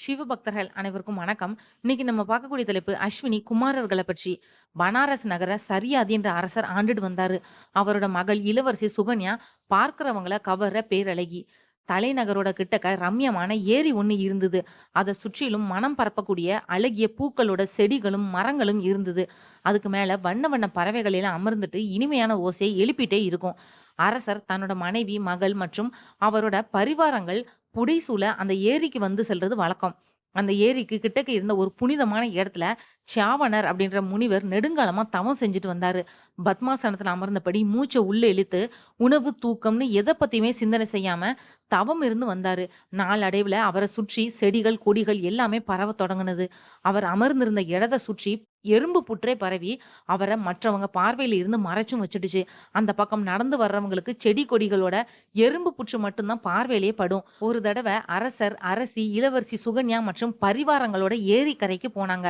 சிவபக்தர்கள் அனைவருக்கும் வணக்கம். இன்னைக்கு நம்ம பார்க்கக்கூடிய தலைப்பு அஸ்வினி குமாரர்களை பற்றி. பனாரஸ் நகர சரியாதி என்ற அரசர் ஆண்டுட்டு வந்தாரு. அவரோட மகள் இளவரசி சுகன்யா பார்க்கிறவங்கள கவர்ற பேரழகி. தலைநகரோட கிட்டக்க ரம்யமான ஏரி ஒண்ணு இருந்தது. அத சுற்றிலும் மனம் பரப்பக்கூடிய அழகிய பூக்களோட செடிகளும், மரங்களும் இருந்தது. அதுக்கு மேல வண்ண வண்ண பறவைகள் எல்லாம் அமர்ந்துட்டு இனிமையான ஓசையை எழுப்பிட்டே இருக்கும். அரசர் தன்னோட மனைவி, மகள் மற்றும் அவரோட பரிவாரங்கள் புடைசூழ அந்த ஏரிக்கு வந்து செல்றது வழக்கம். அந்த ஏரிக்கு கிட்டக்க இருந்த ஒரு புனிதமான இடத்துல சாவணர் அப்படின்ற முனிவர் நெடுங்காலமா தவம் செஞ்சுட்டு வந்தாரு. பத்மாசனத்துல அமர்ந்தபடி மூச்சை உள்ள இழுத்து, உணவு, தூக்கம்னு எதை பத்தியுமே சிந்தனை செய்யாம தவம் இருந்து வந்தாரு. நாளடைவுல அவரை சுற்றி செடிகள், கொடிகள் எல்லாமே பரவ தொடங்கினது அவர் அமர்ந்திருந்த இடத்தை சுற்றி எறும்பு புற்றே பரவி, அவரை மற்றவங்க பார்வையில இருந்து மறைச்சும் வச்சுடுச்சு. அந்த பக்கம் நடந்து வர்றவங்களுக்கு செடி கொடிகளோட எறும்பு புற்று மட்டும்தான் பார்வையிலேயே படும். ஒரு தடவை அரசர், அரசி, இளவரசி சுகன்யா மற்றும் பரிவாரங்களோட ஏரிக்கரைக்கு போனாங்க.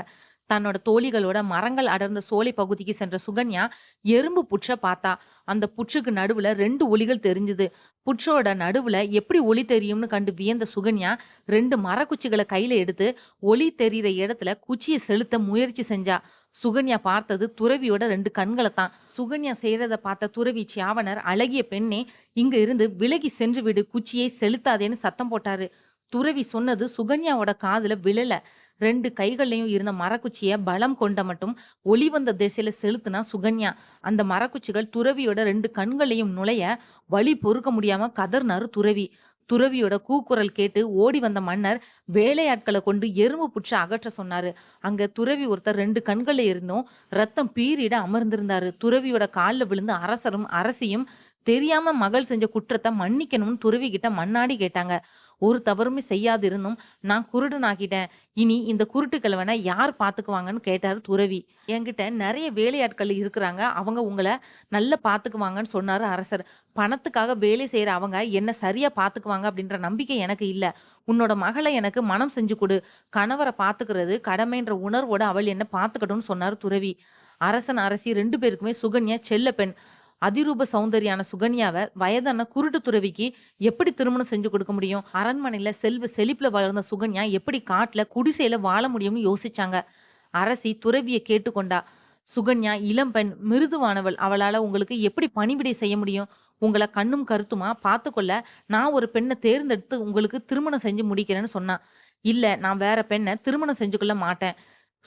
தன்னோட தோழிகளோட மரங்கள் அடர்ந்த சோலை பகுதிக்கு சென்ற சுகன்யா எறும்பு புற்ற பார்த்தா. அந்த புற்றுக்கு நடுவுல ரெண்டு ஒளிகள் தெரிஞ்சது. புற்றோட நடுவுல எப்படி ஒளி தெரியும்னு கண்டு வியந்த சுகன்யா ரெண்டு மரக்குச்சிகளை கையில எடுத்து ஒளி தெரியிற இடத்துல குச்சியை செலுத்த முயற்சி செஞ்சா. சுகன்யா பார்த்தது துறவியோட ரெண்டு கண்களை தான். சுகன்யா செய்யறதை பார்த்த துறவி சியாவனர், "அழகிய பெண்ணே! இங்க இருந்து விலகி சென்று விடு. குச்சியை செலுத்தாதேன்னு" சத்தம் போட்டாரு. துறவி சொன்னது சுகன்யாவோட காதுல விழல. ரெண்டு கைகள்லையும் இருந்த மரக்குச்சிய பலம் கொண்ட மட்டும் ஒளி வந்த திசையில செலுத்தினா சுகன்யா. அந்த மரக்குச்சிகள் துறவியோட ரெண்டு கண்களையும் நுழைய, வழி பொறுக்க முடியாம கதர்னாரு துறவி. துறவியோட கூக்குரல் கேட்டு ஓடி வந்த மன்னர் வேலையாட்களை கொண்டு எறும்பு புற்ற அகற்ற சொன்னாரு. அங்க துறவி ஒருத்தர் ரெண்டு கண்கள்ல இருந்தும் ரத்தம் பீறிட அமர்ந்திருந்தாரு. துறவியோட காலில் விழுந்து அரசரும், அரசியும் தெரியாம மகள் செஞ்ச குற்றத்தை மன்னிக்கணும்னு துறவி கிட்ட கேட்டாங்க. "ஒரு தவறுமே செய்யாது இருந்தும் நான் குருடனாகிட்டேன். இனி இந்த குருட்டு கிழவனை யார் பார்த்துக்குவாங்கன்னு?" கேட்டாரு துறவி. "என்கிட்ட நிறைய வேலையாட்கள் இருக்கிறாங்க அவங்க உங்களை நல்லா பார்த்துக்குவாங்கன்னு" சொன்னாரு அரசர். "பணத்துக்காக வேலை செய்கிற அவங்க என்ன சரியா பார்த்துக்குவாங்க அப்படின்ற நம்பிக்கை எனக்கு இல்ல. உன்னோட மகளை எனக்கு மணம் செஞ்சு கொடு கணவரை பார்த்துக்கிறது கடமைன்ற உணர்வோட அவள் என்ன பார்த்துக்கட்டும்னு" சொன்னாரு துறவி. அரசன், அரசி ரெண்டு பேருக்குமே சுகன்யா செல்லப்பெண். அதிரூப சௌந்தரியான சுகன்யாவை வயதான குருட்டு துறவிக்கு எப்படி திருமணம் செஞ்சு கொடுக்க முடியும்? அரண்மனையில செல்வ செழிப்புல வளர்ந்த சுகன்யா எப்படி காட்டுல குடிசையில வாழ முடியும்னு யோசிச்சாங்க. அரசி துறவிய கேட்டுக்கொண்டா. "சுகன்யா இளம்பெண், மிருதுவானவள். அவளால உங்களுக்கு எப்படி பணிவிடை செய்ய முடியும்? உங்களை கண்ணும் கருத்துமா பார்த்துக்கொள்ள நான் ஒரு பெண்ணை தேர்ந்தெடுத்து உங்களுக்கு திருமணம் செஞ்சு முடிக்கிறேன்னு" சொன்னான் "இல்ல, நான் வேற பெண்ணை திருமணம் செஞ்சுக்கொள்ள மாட்டேன்.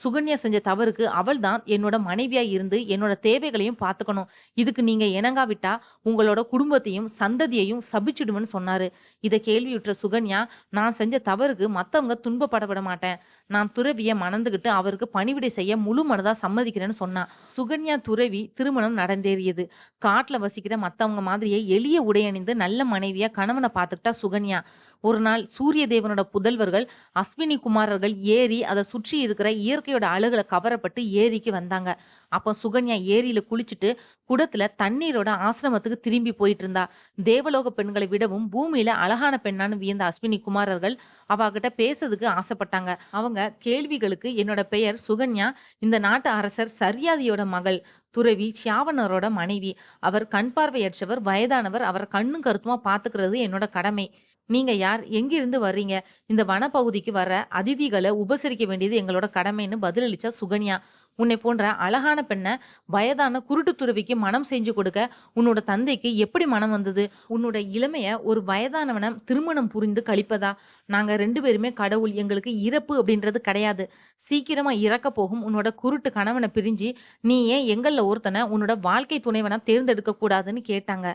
சுகன்யா செஞ்ச தவறுக்கு அவள் தான் என்னோட மனைவியா இருந்து என்னோட தேவைகளையும் பார்த்துக்கணும். இதுக்கு நீங்க இணங்காவிட்டா உங்களோட குடும்பத்தையும், சந்ததியையும் சபிச்சிடுவேன்னு" சொன்னாரு. இதை கேள்வியுற்ற சுகன்யா, "நான் செஞ்ச தவறுக்கு மத்தவங்க துன்பப்பட விட மாட்டேன். நான் துறவியை மணந்துகிட்டு அவருக்கு பணிவிடை செய்ய முழு மனதா சம்மதிக்கிறேன்னு" சொன்னான் சுகன்யா துறவி திருமணம் நடந்தேறியது. காட்டுல வசிக்கிற மத்தவங்க மாதிரியே எளிய உடை அணிந்து நல்ல மனைவியா கணவனை பார்த்துக்கிட்டா சுகன்யா. ஒரு நாள் சூரிய தேவனோட புதல்வர்கள் அஸ்வினி குமாரர்கள் ஏரி, அதை சுற்றி இருக்கிற இயற்கையோட அழுகலை கவரப்பட்டு ஏரிக்கு வந்தாங்க. அப்போ சுகன்யா ஏரியில குளிச்சுட்டு குடத்துல தண்ணீரோட ஆசிரமத்துக்கு திரும்பி போயிட்டு இருந்தா. தேவலோக பெண்களை விடவும் பூமியில அழகான பெண்ணான்னு வியந்த அஸ்வினி குமாரர்கள் அவகிட்ட பேசுறதுக்கு ஆசைப்பட்டாங்க. அவங்க கேள்விகளுக்கு, "என்னோட பெயர் சுகன்யா. இந்த நாட்டு அரசர் சரியாதியோட மகள். துறவி சியாவனரோட மனைவி. அவர் கண் பார்வையற்றவர், வயதானவர். அவர் கண்ணும் கருத்துமா பாத்துக்கிறது என்னோட கடமை. நீங்க யார்? எங்கிருந்து வர்றீங்க? இந்த வனப்பகுதிக்கு வர்ற அதிதிகளை உபசரிக்க வேண்டியது எங்களோட கடமைன்னு" பதிலளிச்சா சுகன்யா. உன்னை போன்ற அழகான பெண்ணை வயதான குருட்டு துறவிக்கு மணம் செஞ்சு கொடுக்க உன்னோட தந்தைக்கு எப்படி மனம் வந்தது? உன்னோட இளமைய ஒரு வயதானவன திருமணம் புரிந்து கழிப்பதா? நாங்க ரெண்டு பேருமே கடவுள். எங்களுக்கு இறப்பு அப்படின்றது கிடையாது. சீக்கிரமா இறக்க போகும் உன்னோட குருட்டு கணவனை பிரிஞ்சு நீ ஏன் எங்கள்ல ஒருத்தனை உன்னோட வாழ்க்கை துணைவனா தேர்ந்தெடுக்க கூடாதுன்னு" கேட்டாங்க.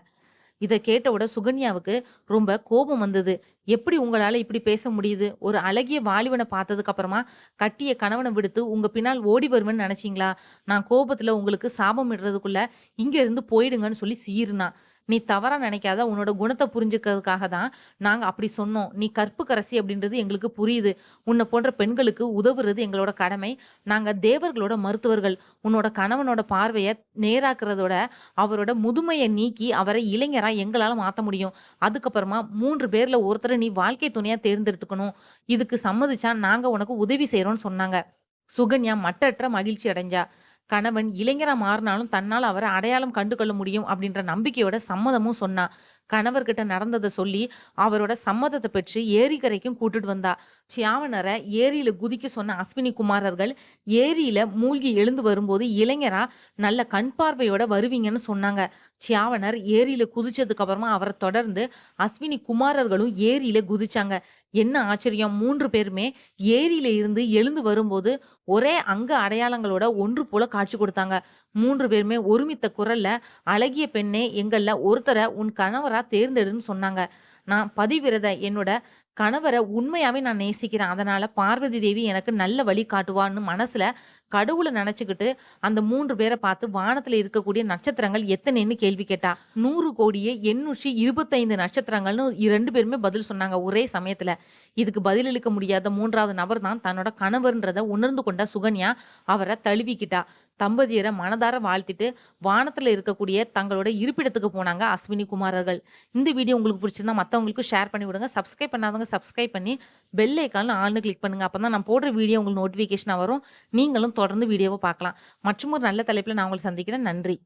இதை கேட்டவுட சுகன்யாவுக்கு ரொம்ப கோபம் வந்தது. "எப்படி உங்களால இப்படி பேச முடியுது? ஒரு அழகிய வாலிபனை பார்த்ததுக்கு அப்புறமா கட்டிய கணவனை விடுத்து உங்க பின்னால் ஓடி வருவேன்னு நினைச்சீங்களா? நான் கோபத்துல உங்களுக்கு சாபம் இடுறதுக்குள்ள இங்க இருந்து போயிடுங்கன்னு" சொல்லி சீருனா "நீ தவறா நினைக்காத. உன்னோட குணத்தை புரிஞ்சுக்கிறதுக்காக தான் நாங்க அப்படி சொன்னோம். நீ கற்புக்கரசி அப்படின்றது எங்களுக்கு புரியுது. உன்னை போன்ற பெண்களுக்கு உதவுறது எங்களோட கடமை. நாங்க தேவர்களோட மருத்துவர்கள். உன்னோட கணவனோட பார்வையை நேராக்குறதோட அவரோட முதுமையை நீக்கி அவரை இளைஞரா எங்களால மாத்த முடியும். அதுக்கப்புறமா மூன்று பேர்ல ஒருத்தரை நீ வாழ்க்கை துணையா தேர்ந்தெடுத்துக்கணும். இதுக்கு சம்மதிச்சா நாங்க உனக்கு உதவி செய்யறோம்னு சொன்னாங்க. சுகன்யா மட்டற்ற மகிழ்ச்சி அடைஞ்சா. கணவன் இளைஞரா மாறினாலும் தன்னால அவரை அடையாளம் கண்டு கொள்ள முடியும் அப்படின்ற நம்பிக்கையோட சம்மதமும் சொன்னா. கணவர்கிட்ட நடந்ததை சொல்லி, அவரோட சம்மதத்தை பெற்று ஏரிக்கரைக்கும் கூட்டிட்டு வந்தா. சியாவனரை ஏரியில குதிக்க சொன்ன அஸ்வினி குமாரர்கள், ஏரியில மூழ்கி எழுந்து வரும்போது இளைஞரா நல்ல கண் பார்வையோட வருவீங்கன்னு சொன்னாங்க. சியாவனர் ஏரியில குதிச்சதுக்கு அப்புறமா அவரை தொடர்ந்து அஸ்வினி குமாரர்களும் ஏரியில குதிச்சாங்க. என்ன ஆச்சரியம்! மூன்று பேருமே ஏரியில இருந்து எழுந்து வரும்போது, ஒரே அங்க அடையாளங்களோட ஒன்று போல காட்சி கொடுத்தாங்க மூன்று பேருமே ஒருமித்த குரல்ல, "அழகிய பெண்ணே! எங்கள்ல ஒருத்தரை உன் கணவரா தேர்ந்தெடுன்னு" சொன்னாங்க. நான் பதிவிரத. என்னோட கணவரை உண்மையாவே நான் நேசிக்கிறேன். அதனால பார்வதி தேவி எனக்கு நல்ல வழி காட்டுவான்னு மனசுல கடவுளை நினைச்சுக்கிட்டு அந்த மூன்று பேரை பார்த்து வானத்துல இருக்கக்கூடிய நட்சத்திரங்கள் எத்தனைன்னு கேள்வி கேட்டா. 100,825 நட்சத்திரங்கள்னு ரெண்டு பேருமே பதில் சொன்னாங்க ஒரே சமயத்துல. இதுக்கு பதிலளிக்க முடியாத மூன்றாவது நபர் தான் தன்னோட கணவர்ன்றத உணர்ந்து கொண்ட சுகன்யா, அவரை தழுவிக்கிட்டா. தம்பதியரை மனதார வாழ்த்திட்டு, வானத்தில் இருக்கக்கூடிய தங்களோட இருப்பிடத்துக்கு போனாங்க அஸ்வினி குமாரர்கள். இந்த வீடியோ உங்களுக்கு பிடிச்சிருந்தா மற்றவங்களுக்கும் ஷேர் பண்ணி விடுங்க. சப்ஸ்கிரைப் பண்ணாதவங்க சப்ஸ்கிரைப் பண்ணி, பெல் ஐகான்ல ஆல்ன்னு கிளிக் பண்ணுங்க. அப்பதான் நான் போடுற வீடியோ உங்களுக்கு நோட்டிஃபிகேஷனாக வரும். நீங்களும் தொடர்ந்து வீடியோவை பார்க்கலாம். மற்றும் ஒரு நல்ல தலைப்பில் நான் உங்களை சந்திக்கிறேன். நன்றி.